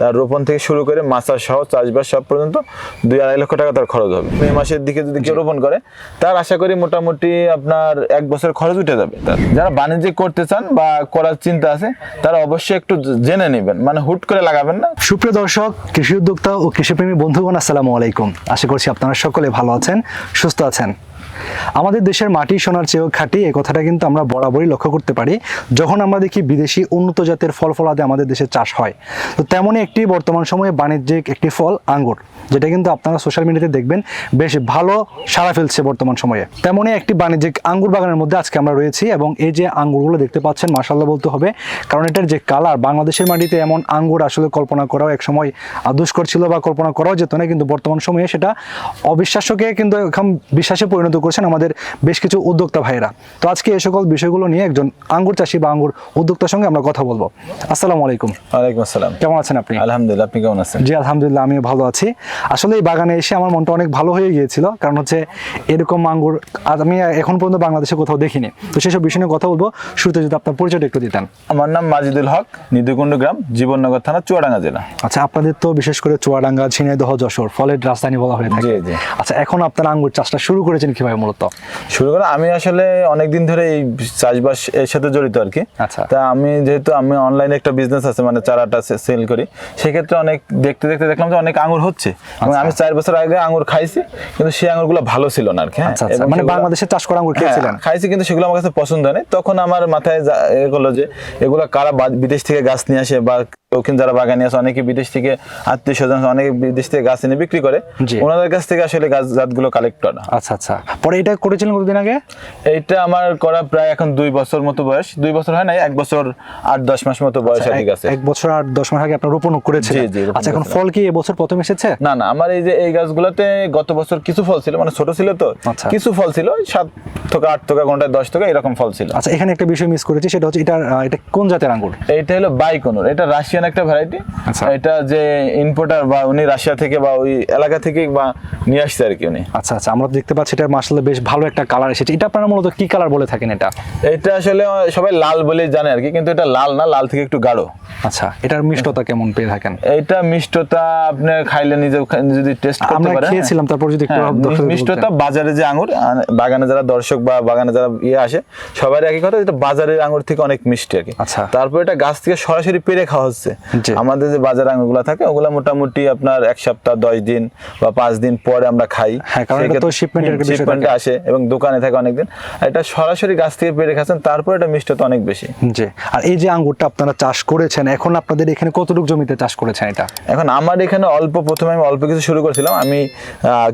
তার রোপণ থেকে শুরু করে মাছা সহ চাষবাস সব পর্যন্ত দুই আড়াই লক্ষ টাকা তার খরচ হবে। মে মাসের দিকে যদি কেউ রোপণ করে তার আশা করি মোটামুটি আপনার এক বছর খরচ উঠে যাবে। তার যারা বাণিজ্যিক করতে চান বা করার চিন্তা আছে তারা অবশ্যই একটু জেনে নেবেন। মানে হুট করে লাগাবেন না। সুপ্রিয় দর্শক কৃষি উদ্যোক্তা ও কৃষিপ্রেমী বন্ধুগণ আসসালামু আলাইকুম। আশা করছি আপনারা সকলে ভালো আছেন সুস্থ আছেন। আমাদের দেশের মাটি, সোনার চেয়েও খাঁটি, এ কথাটা কিন্তু আমরা বরাবরই লক্ষ্য করতে পারি। যখন আমরা দেখি বিদেশি উন্নত জাতের ফল ফলাতে আমাদের দেশে চাষ হয়, তো তেমনই একটি বর্তমান সময়ে বাণিজ্যিক একটি ফল, আঙ্গুর, যেটা কিন্তু আপনারা সোশ্যাল মিডিয়াতে দেখবেন, বেশ ভালো সাড়া ফেলছে বর্তমান সময়ে। তেমনই একটি বাণিজ্যিক আঙ্গুর বাগানের মধ্যে আজকে আমরা রয়েছি এবং এই যে আঙ্গুরগুলো দেখতে পাচ্ছেন মাসাল্লাহ বলতে হবে, কারণ এটার যে কালার, বাংলাদেশের মাটিতে এমন আঙ্গুর আসলে কল্পনা করাও এক সময় দুষ্কর ছিল বা কল্পনা করাও যেত না, কিন্তু বর্তমান সময়ে সেটা অবিশ্বাস্যকে কিন্তু এখন বিশ্বাসে পরিণত করছেন আমাদের বেশ কিছু উদ্যোক্তা ভাইয়েরা। তো আজকে এই সকল বিষয়গুলো নিয়ে একজন আঙ্গুর চাষি বা আঙ্গুর উদ্যোক্তার সঙ্গে আমরা কথা বলব। আসসালামু আলাইকুম। ওয়ালাইকুম আসসালাম। কেমন আছেন আপনি? আলহামদুলিল্লাহ আপনি কেমন আছেন? জি আলহামদুলিল্লাহ আমিও ভালো আছি। আসলে এই বাগানে এসে আমার মনটা অনেক ভালো হয়ে গিয়েছিল কারণ হচ্ছে এরকম আঙ্গুর আজ আমি এখন পর্যন্ত বাংলাদেশে কোথাও দেখিনি। তো সেসব বিষয় নিয়ে কথা বলব। শুরুতে যদি আপনার পরিচয়টা একটু দিতেন। আমার নাম মাজিদুল হক নিদুকুণ্ড গ্রাম জীবননগর থানা চুয়াডাঙ্গা জেলা। আচ্ছা আপনাদের তো বিশেষ করে চুয়াডাঙ্গা ঝিনাইদহ যশোর ফলের রাজধানী বলা হয়ে থাকে। আচ্ছা এখন আপনারা আঙ্গুর চাষটা শুরু করেছেন কীভাবে মূলত? শুরু করে আমি আসলে অনেকদিন ধরে এই চাষবাস এর সাথে জড়িত আর কি। আচ্ছা। তা আমি যেহেতু আমি অনলাইনে একটা বিজনেস আছে মানে চারাটা সেল করি সেক্ষেত্রে অনেক দেখতে দেখতে দেখলাম যে অনেক আঙুর হচ্ছে। এবং আমি চার বছর আগে আঙুর খাইছি কিন্তু সেই আঙুরগুলো ভালো ছিল না আর কি হ্যাঁ। আচ্ছা আচ্ছা। মানে বাংলাদেশে চাষ করা আঙ্গুর হ্যাঁ, খেয়েছিলেন খাইছি কিন্তু সেগুলো আমার কাছে পছন্দ হয় তখন আমার মাথায় যা- এ হলো যে এগুলো কারা বিদেশ থেকে গাছ নিয়ে আসে বা দক্ষিণ যারা বাগানি আছে অনেকে বিদেশ থেকে আত্মীয় স্বজন অনেকে বিদেশ থেকে গাছ এনে বিক্রি করে। ওনাদের কাছ থেকে আসলে গাছ জাতগুলো কালেক্ট করা। আচ্ছা আচ্ছা। পরে এটা করেছিলেন কতদিন আগে? এইটা আমার করা প্রায় এখন দুই বছর মতো বয়স। দুই বছর হয় নাই এক বছর আট দশ মাস মতো বয়স কি এক- গাছে এক বছর আর দশ মাস আগে আপনার রোপণ রোপণ আচ্ছা এখন ফল কি এবছর প্রথম এসেছে? না না আমার এই যে এই গাছগুলোতে গত বছর কিছু ফল ছিল মানে ছোট ছিল তো। আচ্ছা। কিছু ফল ছিল সাত থেকে আট থেকে ঘন্টায় দশ থেকে এরকম ফল ছিল। আচ্ছা এখানে একটা বিষয় মিস করেছি সেটা হচ্ছে এটা এটা কোন জাতের আঙ্গুর? এটা হলো বাইকোনোর এটা রাশিয়ান একটা ভ্যারাইটি আচ্ছা। এটা যে ইম্পোর্টার বা উনি রাশিয়া থেকে বা ওই এলাকা থেকে বা নিয়ে আসছে আর কি উনি। আচ্ছা আচ্ছা আমরা দেখতে পাচ্ছি এটা মাসাল্লাহ বেশ ভালো একটা কালার এসেছে। এটা আপনারা মূলত কি কালার বলে থাকেন এটা? এটা আসলে সবাই লাল বলে জানে আর কি কিন্তু এটা লাল না লাল থেকে একটু গাঢ়। আচ্ছা এটার মিষ্টতা কেমন পেয়ে থাকেন? এইটা মিষ্টতা আপনি খাইলে নিজে যদি টেস্ট করতে আমরা পারেন খেয়েছিলাম তারপর যদি একটু হ্যাঁ, মিষ্টতা বাজারে যে আঙুর বাগানে যারা দর্শক বা বাগানে যারা ইয়ে আসে সবার একই কথা এটা বাজারের আঙুর থেকে অনেক মিষ্টি আর কি। আচ্ছা। তারপর এটা গাছ থেকে সরাসরি পেরে খাওয়া হচ্ছে। জি। আমাদের যে বাজার আঙুরগুলো থাকে ওগুলো মোটামুটি আপনার এক সপ্তাহ দশ দিন বা পাঁচ দিন পরে আমরা খাই। হ্যাঁ, শিপমেন্টে আসে এবং দোকানে থাকে অনেকদিন। এটা সরাসরি গাছ থেকে পেরে খাচ্ছেন তারপর এটা মিষ্টতা অনেক বেশি। জি। আর এই যে আঙ্গুরটা আপনারা চাষ করেছেন এখন আপনাদের এখানে কতটুকু জমিতে চাষ করেছেন এটা? এখন আমার এখানে অল্প প্রথমে আমি অল্প কিছু শুরু করেছিলাম। আমি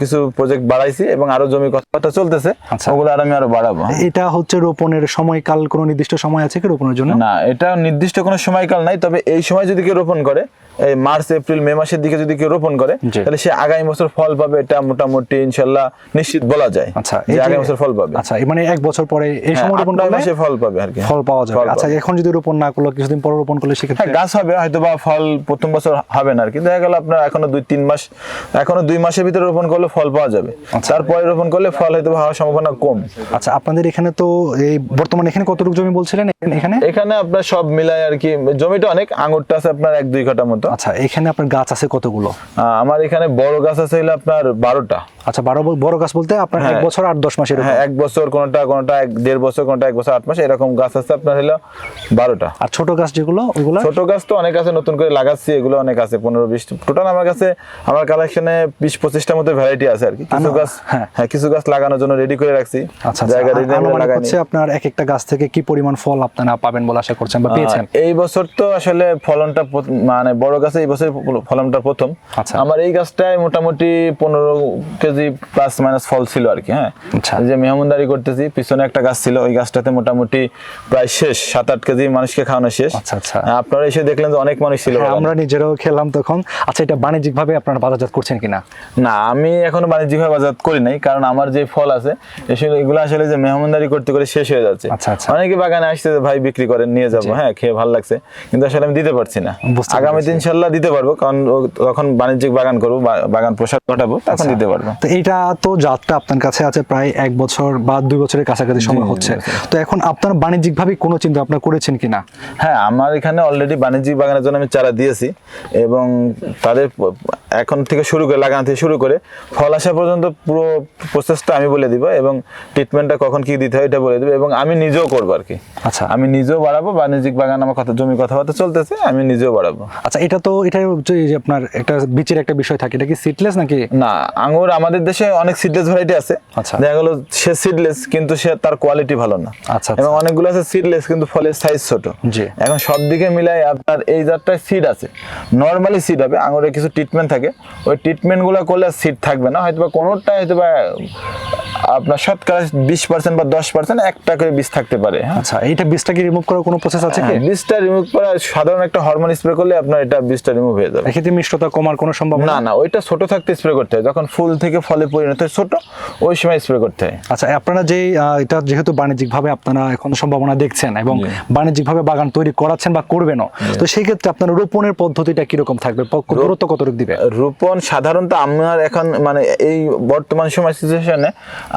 কিছু প্রজেক্ট বাড়াইছি এবং আরও জমি কথাবার্তা চলতেছে। আচ্ছা। ওগুলো আর আমি আরও বাড়াবো। এটা হচ্ছে রোপণের সময়কাল কোনো নির্দিষ্ট সময় আছে কি রোপণের জন্য? না এটা নির্দিষ্ট কোনো সময়কাল নাই তবে এই সময় যদি কেউ রোপণ করে এই মার্চ এপ্রিল মে মাসের দিকে যদি কেউ রোপণ করে তাহলে সে আগামী বছর ফল পাবে এটা মোটামুটি ইনশাল্লাহ নিশ্চিত বলা যায় আচ্ছা আগামী বছর ফল পাবে। আচ্ছা মানে এক বছর পরে এই হ্যাঁ, সময় রোপণ করলে মাসে ফল পাবে আর কি। ফল পাওয়া যাবে। আচ্ছা এখন যদি রোপণ না করল কিছুদিন পর রোপণ করলে হ্যাঁ সেক্ষেত্রে? গাছ হবে হয়তো বা ফল প্রথম বছর হবে না আর কি। দেখা গেল আপনার এখনও দুই তিন মাস এখনও দুই মাসের ভিতরে রোপণ করলে ফল পাওয়া যাবে। আচ্ছা। তারপরে রোপণ করলে ফল হয়তো হওয়ার সম্ভাবনা কম। আচ্ছা আপনাদের এখানে তো এই বর্তমানে এখানে কতটুকু জমি বলছিলেন? এখানে এখানে? আপনার সব মিলায় আর কি জমিটা অনেক আঙুরটা আছে আপনার এক দুই কাটা মতো। আচ্ছা এখানে আপনার গাছ আছে কতগুলো? আহ, আমার এখানে বড় গাছ আছে আপনার বারোটা। আচ্ছা বারো বড় গাছ বলতে আপনার এক হ্যাঁ। বছর আট দশ মাস এরকম হ্যাঁ এক বছর কোনটা কোনটা এক দেড় বছর কোনটা এক বছর আট মাস এরকম গাছ আছে আপনার হলো বারোটা। আর ছোট গাছ যেগুলো ওইগুলো ছোট গাছ তো অনেক আছে নতুন করে লাগাচ্ছি এগুলো অনেক আছে পনেরো বিশ। টোটাল আমার কাছে আমার কালেকশনে বিশ পঁচিশটা মতো ভ্যারাইটি আছে আর কি। কিছু গাছ হ্যাঁ। হ্যাঁ কিছু গাছ লাগানোর জন্য রেডি করে রাখছি আচ্ছা জায়গা আচ্ছা রেডি আনুমানিক হচ্ছে আপনার এক একটা গাছ থেকে কি পরিমাণ ফল আপনারা পাবেন বলে আশা করছেন বা পেয়েছেন? এই বছর তো আসলে ফলনটা মানে বড় গাছে এই বছর ফলনটা প্রথম। আচ্ছা। আমার এই গাছটায় মোটামুটি পনেরো কেজি প্লাস মাইনাস ফল ছিল আর কি হ্যাঁ? আচ্ছা। যে মেহমুনদারি করতেছি পিছনে একটা গাছ ছিল ওই গাছটাতে মোটামুটি প্রায় শেষ সাত আট কেজি মানুষকে খাওয়ানো শেষ। আচ্ছা, আচ্ছা। আপনারা এসে দেখলেন যে অনেক মানুষ ছিল হ্যাঁ, আমরা নিজেরাও খেলাম তখন। আচ্ছা এটা বাণিজ্যিক ভাবে আপনারা বাজারজাত করছেন কিনা? না আমি এখনও বাণিজ্যিক ভাবে বাজার করি নাই কারণ আমার যে ফল আছে এগুলো আসলে যে মেহমানদারি করতে করে শেষ হয়ে যাচ্ছে। অনেকে বাগানে আসছে যে ভাই বিক্রি করেন নিয়ে যাব হ্যাঁ খেয়ে ভালো লাগছে। কিন্তু আসলে আমি দিতে পারছি না। আগামী দিন ইনশাল্লাহ দিতে পারব কারণ তখন বাণিজ্যিক বাগান করব বাগান প্রসার ঘটাবো তখন দিতে পারব। তো এইটা তো জাতটা আপনার কাছে আছে প্রায় এক বছর বা দুই বছরের কাছাকাছি সময় হচ্ছে। তো এখন আপনার বাণিজ্যিকভাবে কোনো চিন্তা আপনার করেছেন কিনা? হ্যাঁ আমার এখানে অলরেডি বাণিজ্যিক বাগানের জন্য আমি চারা দিয়েছি এবং তাদের এখন থেকে শুরু করে লাগানো থেকে শুরু করে ফল আসা পর্যন্ত পুরো প্রসেসটা আমি বলে দিব এবং ট্রিটমেন্টটা কখন কি দিতে হয় এটা বলে দিব এবং আমি নিজেও করব আর কি। আচ্ছা। আমি নিজেও বাড়াবো বাণিজ্যিক বাগান আমার কথা জমি কথাবার্তা চলতেছে আমি নিজেও বাড়াবো। আচ্ছা এটা তো এটা আপনার একটা বিচের একটা বিষয় থাকে এটা কি সিটলেস নাকি? না আঙুর আমাদের দেশে অনেক সিডলেস ভ্যারাইটি আছে। আচ্ছা। দেখা গেলো সে সিডলেস কিন্তু সে তার কোয়ালিটি ভালো না। আচ্ছা, এবং অনেকগুলো আছে সিডলেস কিন্তু ফলের সাইজ ছোট। জি। এখন সব দিকে মিলাই আপনার এই জাতটায় সিড আছে। নর্মালি সিড হবে আঙুরে কিছু ট্রিটমেন্ট থাকে। ওই ট্রিটমেন্টগুলো করলে সিড থাকবে না। হয়তো বা কোনোটাই হয়তো বা আপনার শতকরা বিশ পার্সেন্ট বা দশ পার্সেন্ট একটা করে বীজ থাকতে পারে হ্যাঁ। আচ্ছা এইটা বীজটাকে রিমুভ করার কোনো প্রসেস আছে কি? হ্যাঁ, বীজটা রিমুভ করা সাধারণ একটা হরমোন স্প্রে করলে আপনার এটা বীজটা রিমুভ হয়ে যাবে। এক্ষেত্রে মিষ্টতা কমার কোনো সম্ভাবনা? না না ওইটা ছোট থাকতে স্প্রে করতে হয়। যখন ফুল থেকে ফলে পরিণত হয় ছোট ওই সময় স্প্রে করতে হয়। আচ্ছা আপনারা যে এটা যেহেতু বাণিজ্যিকভাবে আপনারা এখন সম্ভাবনা দেখছেন এবং। বাণিজ্যিকভাবে বাগান তৈরি করাচ্ছেন বা করবেনও তো সেই ক্ষেত্রে আপনার রোপণের পদ্ধতিটা কীরকম থাকবে? দূরত্ব কতটুকু দিবে? রোপণ সাধারণত আমার এখন মানে এই বর্তমান সময় সিচুয়েশনে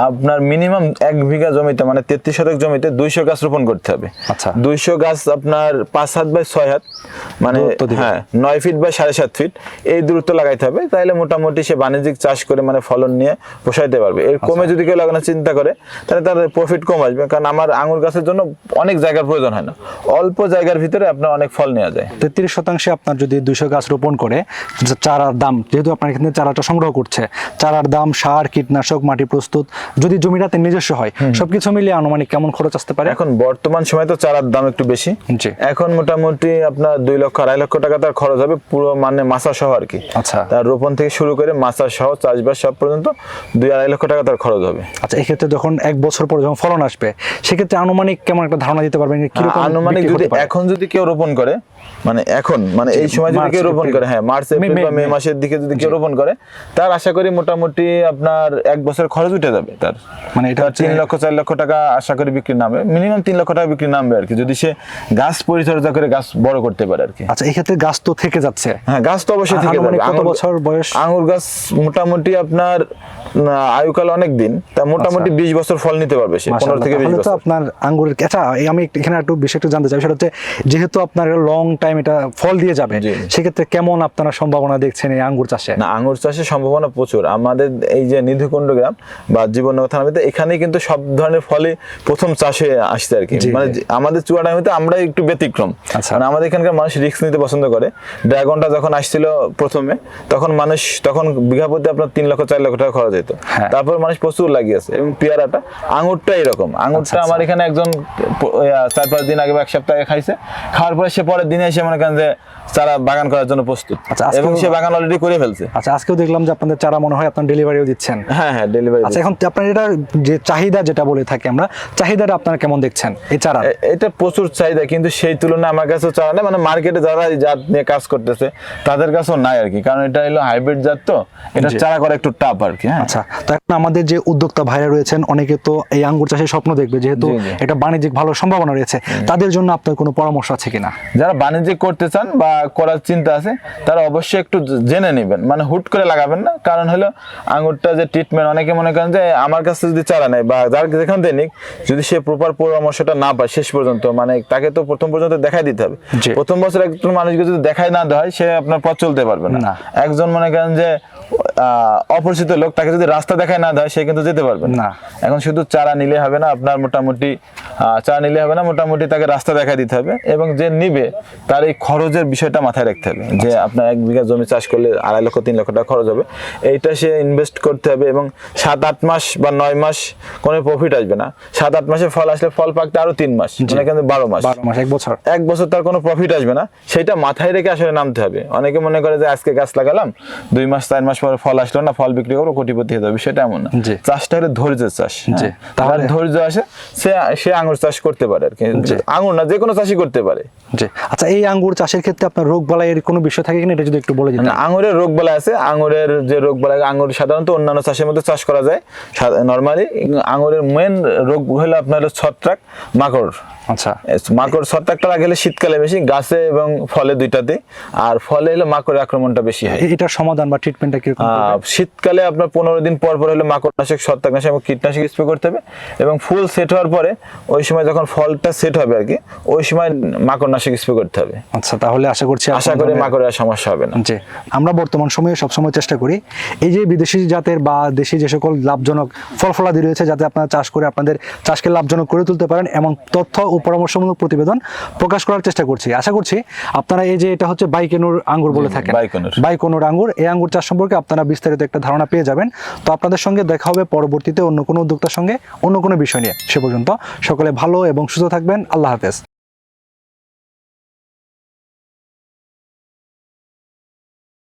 আপনার মিনিমাম এক বিঘা জমিতে মানে তেত্রিশ শতক জমিতে দুইশো গাছ রোপণ করতে হবে। আচ্ছা। দুইশো গাছ আপনার পাঁচ হাত বাই ছয় হাত মানে হ্যাঁ নয় ফিট বা সাড়ে সাত ফিট এই দূরত্ব লাগাইতে হবে। তাহলে মোটামুটি সে বাণিজ্যিক চাষ করে মানে ফলন নিয়ে পোষাইতে পারবে। এর আচ্ছা। কমে যদি কেউ লাগানোর চিন্তা করে তাহলে তার প্রফিট কম আসবে। কারণ আমার আঙুর গাছের জন্য অনেক জায়গার প্রয়োজন হয় না। অল্প জায়গার ভিতরে আপনার অনেক ফল নেওয়া যায়। তেত্রিশ শতাংশে আপনার যদি দুইশো গাছ রোপণ করে চারার দাম যেহেতু আপনার এখানে চারাটা সংগ্রহ করছে চারার দাম সার কীটনাশক মাটি প্রস্তুত যদি জমিটাতে নিজস্ব হয় সবকিছু মিলিয়ে আনুমানিক কেমন খরচ আসতে পারে? এখন বর্তমান সময় তো চারার দাম একটু বেশি। জি। এখন মোটামুটি আপনার দুই লক্ষ আড়াই লক্ষ টাকা তার খরচ হবে পুরো মানে মাসা সহ আর কি। আচ্ছা। তার রোপণ থেকে শুরু করে মাসা সহ চাষবাস সব পর্যন্ত দুই আড়াই লক্ষ টাকা তার খরচ হবে। আচ্ছা এক্ষেত্রে যখন এক বছর পর যখন ফলন আসবে সেক্ষেত্রে আনুমানিক কেমন একটা ধারণা দিতে পারবেন আনুমানিক যদি এখন যদি কেউ রোপণ করে মানে এখন মানে এই সময় যদি কেউ রোপণ করে হ্যাঁ মার্চ এপ্রিল বা মে- মাসের দিকে যদি কেউ রোপণ করে তার আশা করি মোটামুটি আপনার এক বছর খরচ উঠে যাবে তার। মানে এটা তিন লক্ষ চার লক্ষ টাকা আশা করি বিক্রি নামবে মিনিমাম তিন লক্ষ টাকা বিক্রি নামবে আর কি যদি সে গাছ পরিচর্যা করে গাছ বড় করতে পারে আর কি। আচ্ছা এক্ষেত্রে গাছ তো থেকে যাচ্ছে। হ্যাঁ গাছ তো অবশ্যই থেকে যাবে। কত বছর বয়স? আঙুর গাছ মোটামুটি আপনার আয়ুকাল অনেক দিন তা মোটামুটি বিশ বছর ফল নিতে পারবে সে পনেরো থেকে বিশ বছর। আপনার আঙ্গুরের আচ্ছা আমি এখানে একটু বিষয় একটু জানতে চাই সেটা হচ্ছে যেহেতু আপনার লং টাইম এটা ফল দিয়ে যাবে। সেক্ষেত্রে কেমন আপনারা সম্ভাবনা দেখছেন এই আঙ্গুর চাষে? না আঙুর চাষের সম্ভাবনা প্রচুর। আমাদের এই যে নিধিকুণ্ড গ্রাম বা জীবননগর থানার ভিতরে এখানে কিন্তু সব ধরনের ফলে প্রথম চাষে আসছে আর কি। মানে আমাদের চুয়াডাঙ্গিতে আমরা একটু ব্যতিক্রম। আচ্ছা। মানে আমাদের এখানকার মানুষ রিস্ক নিতে পছন্দ করে। ড্রাগনটা যখন আসছিল প্রথমে তখন মানুষ তখন বিঘা প্রতি আপনার তিন লক্ষ চার লক্ষ টাকা খরচ হতো হ্যাঁ। তারপর মানুষ প্রচুর লাগিয়েছে এবং পেয়ারাটা আঙুরটা এরকম। আঙুরটা আচ্ছা, আমার এখানে একজন চার পাঁচ দিন আগে বা এক সপ্তাহ আগে খাইছে। খাওয়ার পরে সে পরের দিনে এসে মনে করেন যে চারা বাগান করার জন্য প্রস্তুত। আচ্ছা, এবং সে বাগান অলরেডি করে ফেলছে। আচ্ছা আজকেও দেখলাম যে আপনাদের চারা মনে হয় আপনার ডেলিভারিও দিচ্ছেন। হ্যাঁ হ্যাঁ ডেলিভারি আচ্ছা এখন আপনার এটা যে চাহিদা যেটা বলে থাকি আমরা চাহিদাটা আপনারা কেমন দেখছেন এই চারা? এটা প্রচুর চাহিদা কিন্তু সেই তুলনায় আমার কাছেও চারা নেই। মানে মার্কেটে যারা জাত নিয়ে কাজ করতেছে তাদের কাছেও নাই আর কি। কারণ এটা হলো হাইব্রিড জাত তো এটা চারা করা একটু টাফ আর কি হ্যাঁ। আচ্ছা তো এখন আমাদের যে উদ্যোক্তা ভাইরা রয়েছেন অনেকে তো এই আঙ্গুর চাষের স্বপ্ন দেখবে যেহেতু। এটা বাণিজ্যিক ভালো সম্ভাবনা রয়েছে। তাদের জন্য আপনার কোনো পরামর্শ আছে কিনা? যারা বাণিজ্যিক করতে চান বা করার চিন্তা আছে তারা অবশ্যই একটু জেনে নেবেন মানে হুট করে লাগাবেন না কারণ হলো আঙুরটা যে ট্রিটমেন্ট অনেকে মনে করেন যে আমার কাছে যদি চারা নেয় বা যার যেখান থেকে নিক যদি সে প্রপার পরামর্শটা না পায় শেষ পর্যন্ত মানে তাকে তো প্রথম পর্যন্ত দেখাই দিতে হবে। প্রথম বছর একজন মানুষকে যদি দেখাই না দেওয়া হয় সে আপনার পথ চলতে পারবে না। একজন মনে করেন যে অপরিচিত লোক তাকে যদি রাস্তা দেখায় না দেয় সে কিন্তু যেতে পারবে না। এখন শুধু চারা নিলে হবে না আপনার মোটামুটি চারা নিলে হবে না মোটামুটি তাকে রাস্তা দেখায় দিতে হবে এবং যে নিবে তার এই খরচের বিষয়টা মাথায় রাখতে হবে যে আপনার এক বিঘা জমি চাষ করলে আড়াই লক্ষ তিন লক্ষ টাকা খরচ হবে। এইটা সে ইনভেস্ট করতে হবে এবং সাত আট মাস বা নয় মাস কোনো প্রফিট আসবে না। সাত আট মাসে ফল আসলে ফল পাকতে আরও তিন মাস মানে কিন্তু বারো মাস। বারো মাস এক বছর। এক বছর তার কোনো প্রফিট আসবে না। সেটা মাথায় রেখে আসলে নামতে হবে। অনেকে মনে করে যে আজকে গাছ লাগালাম দুই মাস চার মাস পরে ফল আসলো না ফল বিক্রি করব কোটিপতি হয়ে যাবে সেটা এমন না। চাষটা হলে ধৈর্যের চাষ। হ্যাঁ। তাহলে তাহলে- ধৈর্য আসে সে সে আঙুর চাষ করতে পারে আর কি। জি। আঙুর না যে কোনো চাষই করতে পারে। জি। আচ্ছা এই আঙ্গুর চাষের ক্ষেত্রে আপনার রোগ বালাইয়ের কোনো বিষয় থাকে কিনা? এটা যদি একটু বলে দিতেন। আঙুরের রোগ বলা আছে। আঙুরের যে রোগ বলা আঙুর সাধারণত অন্যান্য চাষের মধ্যে চাষ করা যায়। নর্মালি আঙুরের মেন রোগ হলো আপনার ছত্রাক মাকড়। আচ্ছা। মাকড় ছত্রাকটা গেলে শীতকালে বেশি গাছে এবং ফলে দুইটাতে। আর ফলে হলো মাকড়ের আক্রমণটা বেশি হয়। এ- এটার সমাধান বা ট্রিটমেন্টটা করবে? শীতকালে আপনার পনেরো দিন পর পর হলে মাকড়নাশক ছত্রাকনাশক এবং কীটনাশক স্প্রে করতে হবে। এবং ফুল সেট হওয়ার পরে ওই সময় যখন ফলটা সেট হবে আর কি ওই সময় মাকড়নাশক স্প্রে করতে হবে। আচ্ছা তাহলে আশা করছি আশা করি মাকড়ের সমস্যা হবে না। জি আমরা বর্তমান সময়ে সবসময় চেষ্টা করি এই যে বিদেশি জাতের বা দেশি যে সকল লাভজনক ফল ফলাদি রয়েছে যাতে আপনারা চাষ করে আপনাদের চাষকে লাভজনক করে তুলতে পারেন এমন তথ্য ও পরামর্শমূলক প্রতিবেদন প্রকাশ করার চেষ্টা করছি। আশা করছি আপনারা এই যে এটা হচ্ছে বাইকেনুর আঙ্গুর বলে থাকেন। বাইকনুর। বাইকনুর আঙ্গুর এই আঙ্গুর চাষ সম্পর্কে আপনারা বিস্তারিত একটা ধারণা পেয়ে যাবেন। তো আপনাদের সঙ্গে দেখা হবে পরবর্তীতে অন্য কোনো উদ্যোক্তার সঙ্গে অন্য কোনো বিষয় নিয়ে। সে পর্যন্ত সকলে ভালো এবং সুস্থ থাকবেন। আল্লাহ হাফেজ।